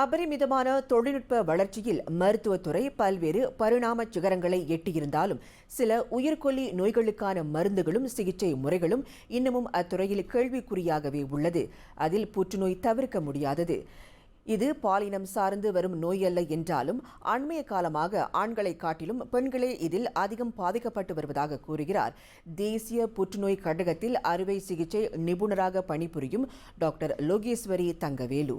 அபரிமிதமான தொழில்நுட்ப வளர்ச்சியில் மருத்துவத்துறை பல்வேறு பரிணாம சிகரங்களை எட்டியிருந்தாலும் சில உயிர்கொல்லி நோய்களுக்கான மருந்துகளும் சிகிச்சை முறைகளும் இன்னமும் அத்துறையில் கேள்விக்குறியாகவே உள்ளது. அதில் புற்றுநோய் தவிர்க்க முடியாதது. இது பாலினம் சார்ந்து வரும் நோய் அல்ல என்றாலும் அண்மைய காலமாக ஆண்களை காட்டிலும் பெண்களே இதில் அதிகம் பாதிக்கப்பட்டு வருவதாக கூறுகிறார். தேசிய புற்றுநோய் கழகத்தில் அறுவை சிகிச்சை நிபுணராக பணிபுரியும் டாக்டர் லோகேஸ்வரி தங்கவேலு.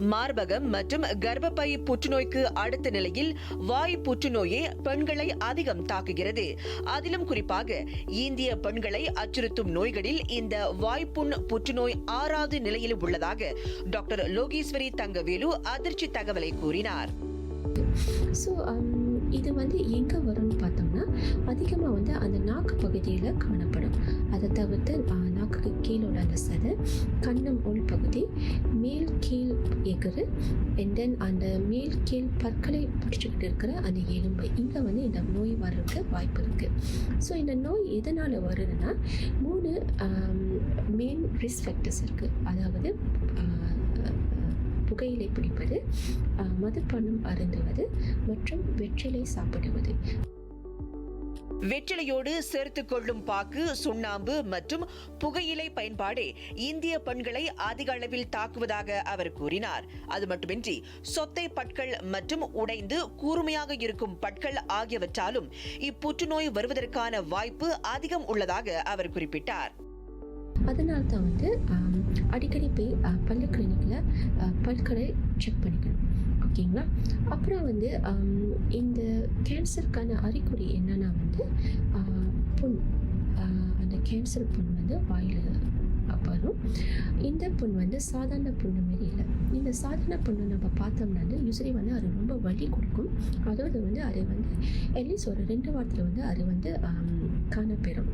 மார்பகம் மற்றும் கர்ப்பப்பை புற்றுநோய்க்கு அடுத்த நிலையில் வாய் புற்றுநோயே பெண்களை அதிகம் தாக்குகிறது. அதிலும் குறிப்பாக இந்திய பெண்களை அச்சுறுத்தும் நோய்களில் இந்த வாய்ப்புண் புற்றுநோய் ஆறாவது நிலையில் உள்ளதாக டாக்டர் லோகேஸ்வரி தங்கவேலு அதிர்ச்சி தகவலை கூறினார். ஸோ um, இது வந்து எங்கே வரும்னு பார்த்தோம்னா அதிகமாக வந்து அந்த நாக்கு பகுதியில் காணப்படும். அதை தவிர்த்து நாக்குக்கு கீழே உள்ள அந்த சதை கண்ணம் உள் பகுதி இருக்குது அண்ட் தென் அந்த மேல் கீழ் பற்களை பிடிச்சிக்கிட்டு இருக்கிற அந்த எலும்பு இங்கே வந்து இந்த நோய் வர்றதுக்கு வாய்ப்பு இருக்குது ஸோ இந்த நோய் எதனால் வருதுன்னா மூணு மெயின் ரிஸ்க் ஃபேக்டர்ஸ் இருக்குது அதாவது புகையிலை பிடிப்பது மதுப்பணம் அருந்துவது மற்றும் வெற்றிலை சாப்பிடுவது. வெற்றிலையோடு சேர்த்து கொள்ளும் பாக்கு சுண்ணாம்பு மற்றும் புகையிலை பயன்பாடே இந்திய பெண்களை அதிக அளவில் தாக்குவதாக அவர் கூறினார். அது மட்டுமின்றி சொத்தை பற்கள் மற்றும் உடைந்து கூர்மையாக இருக்கும் பற்கள் ஆகியவற்றாலும் இப்புற்றுநோய் வருவதற்கான வாய்ப்பு அதிகம் உள்ளதாக அவர் குறிப்பிட்டார். அதனால தான் வந்து அடிக்கடி போய் பல்லு கிளினிக்கில் பற்களை செக் பண்ணிக்கணும். ஓகேங்களா அப்புறம் வந்து இந்த கேன்சருக்கான அறிகுறி என்னென்னா வந்து புண் அந்த கேன்சர் புண் வந்து வாயில் வரும். இந்த புண் வந்து சாதாரண புண்ணு மாரி இல்லை. இந்த சாதாரண புண்ணை நம்ம பார்த்தோம்னா வந்து யூஸ்வலி வந்து அது ரொம்ப வலி கொடுக்கும். அதோடு வந்து அது வந்து அட்லீஸ்ட் ஒரு ரெண்டு வாரத்தில் வந்து அது வந்து காணப்பெறும்.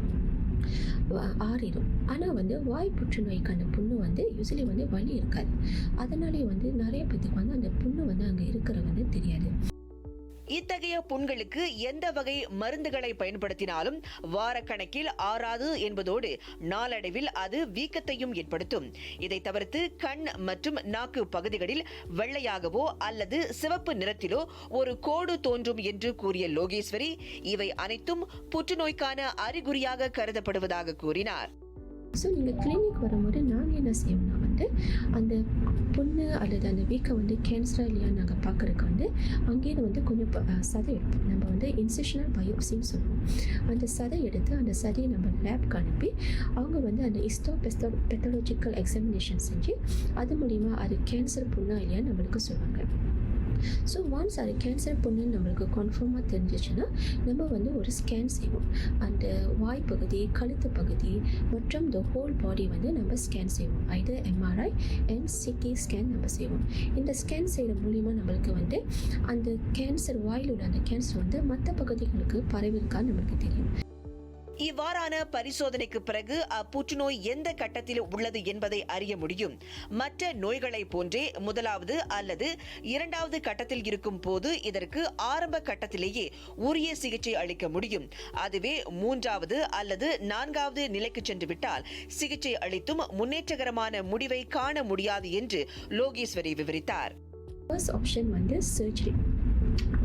ஆறிடும் ஆனால் வந்து வாய் புற்றுநோய்க்கான புண்ணு வந்து யூஸ்வலி வந்து வலி இருக்காது. அதனாலே வந்து நிறைய பேத்துக்கு வந்து அந்த புண்ணு வந்து அங்கே இருக்கிற வந்து இத்தகைய புண்களுக்கு எந்த வகை மருந்துகளை பயன்படுத்தினாலும் வாரக்கணக்கில் ஆறாது என்பதோடு நாளடைவில் அது வீக்கத்தையும் ஏற்படுத்தும். இதை தவிர்த்து கண் மற்றும் நாக்கு பகுதிகளில் வெள்ளையாகவோ அல்லது சிவப்பு நிறத்திலோ ஒரு கோடு தோன்றும் என்று கூறிய லோகேஸ்வரி இவை அனைத்தும் புற்றுநோய்க்கான அறிகுறியாக கருதப்படுவதாக கூறினார். ஸோ நீங்கள் கிளினிக் வரும்போது நாங்கள் என்ன செய்வோம்னா வந்து அந்த பொண்ணு அல்லது அந்த வீக்கை வந்து கேன்சரா இல்லையா நாங்கள் பார்க்குறதுக்கு வந்து அங்கேயிருந்து வந்து கொஞ்சம் சதை எடுப்போம். நம்ம வந்து இன்செஷனல் பயோப்சின்னு சொல்லுவோம். அந்த சதை எடுத்து அந்த சதையை நம்ம லேப்க்கு அனுப்பி அவங்க வந்து அந்த இஸ்டோ பெஸ்டோ பெத்தாலஜிக்கல் எக்ஸாமினேஷன் செஞ்சு அது மூலிமா அது கேன்சர் பொண்ணா இல்லையா நம்மளுக்கு சொல்லுவாங்க. ஸோ ஒன்ஸ் அது கேன்சர் புண்ணுன்னு நம்மளுக்கு கன்ஃபார்மாக தெரிஞ்சிச்சுன்னா நம்ம வந்து ஒரு ஸ்கேன் செய்வோம். அந்த வாய் பகுதி கழுத்து பகுதி மற்றும் த ஹோல் பாடி வந்து நம்ம ஸ்கேன் செய்வோம். இது எம்ஆர்ஐ அண்ட் சிடி ஸ்கேன் நம்ம செய்வோம். இந்த ஸ்கேன் செய்கிற மூலிமா நம்மளுக்கு வந்து அந்த கேன்சர் வாயில் உள்ள அந்த கேன்சர் வந்து மற்ற பகுதிகளுக்கு பரவிருக்கான்னு நம்மளுக்கு தெரியும். இவ்வாறான பரிசோதனைக்கு பிறகு அப்புற்றுநோய் எந்த கட்டத்தில் உள்ளது என்பதை அறிய முடியும். மற்ற நோய்களைப் போன்றே முதலாவது அல்லது இரண்டாவது கட்டத்தில் இருக்கும் போது இதற்கு ஆரம்ப கட்டத்திலேயே உரிய சிகிச்சை அளிக்க முடியும். அதுவே மூன்றாவது அல்லது நான்காவது நிலைக்கு சென்று விட்டால் சிகிச்சை அளித்தும் முன்னேற்றகரமான முடிவை காண முடியாது என்று லோகேஸ்வரி விவரித்தார். ஃபர்ஸ்ட் ஆப்ஷன் வந்து சர்ஜரி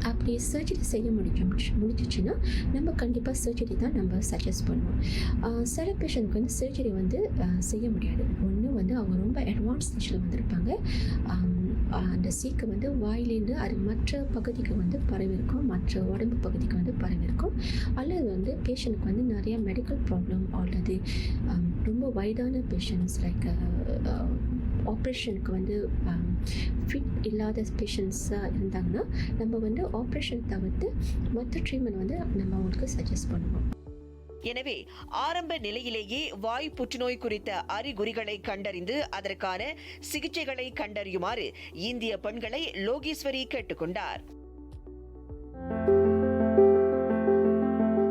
அப்படி சர்ஜரி செய்ய முடிக்கும் முடிஞ்சிச்சுன்னா நம்ம கண்டிப்பாக சர்ஜரி தான் நம்ம சஜஸ்ட் பண்ணுவோம். சில பேஷண்ட்க்கு வந்து சர்ஜரி வந்து செய்ய முடியாது. ஒன்று வந்து அவங்க ரொம்ப அட்வான்ஸ் ஸ்டேஜில் வந்திருப்பாங்க. அந்த சீக்கு வந்து வாயிலேருந்து அது மற்ற பகுதிக்கு வந்து பரவிருக்கும் மற்ற உடம்பு பகுதிக்கு வந்து பரவிருக்கும் அல்லது வந்து பேஷண்ட்க்கு வந்து நிறைய மெடிக்கல் ப்ராப்ளம் அல்லது ரொம்ப வயதான பேஷண்ட்ஸ் லைக் ஆப்ரேஷனுக்கு வந்து um, ஃபிட் இல்லாத பேஷண்ட்ஸாக இருந்தாங்கன்னா நம்ம வந்து ஆப்ரேஷன் தவிர்த்து மற்ற ட்ரீட்மெண்ட் வந்து நம்ம அவங்களுக்கு சஜஸ்ட் பண்ணுவோம். எனவே ஆரம்ப நிலையிலேயே வாய் புற்றுநோய் குறித்த அறிகுறிகளை கண்டறிந்து அதற்கான சிகிச்சைகளை கண்டறியுமாறு இந்திய பெண்களை லோகேஸ்வரி கேட்டுக்கொண்டார்.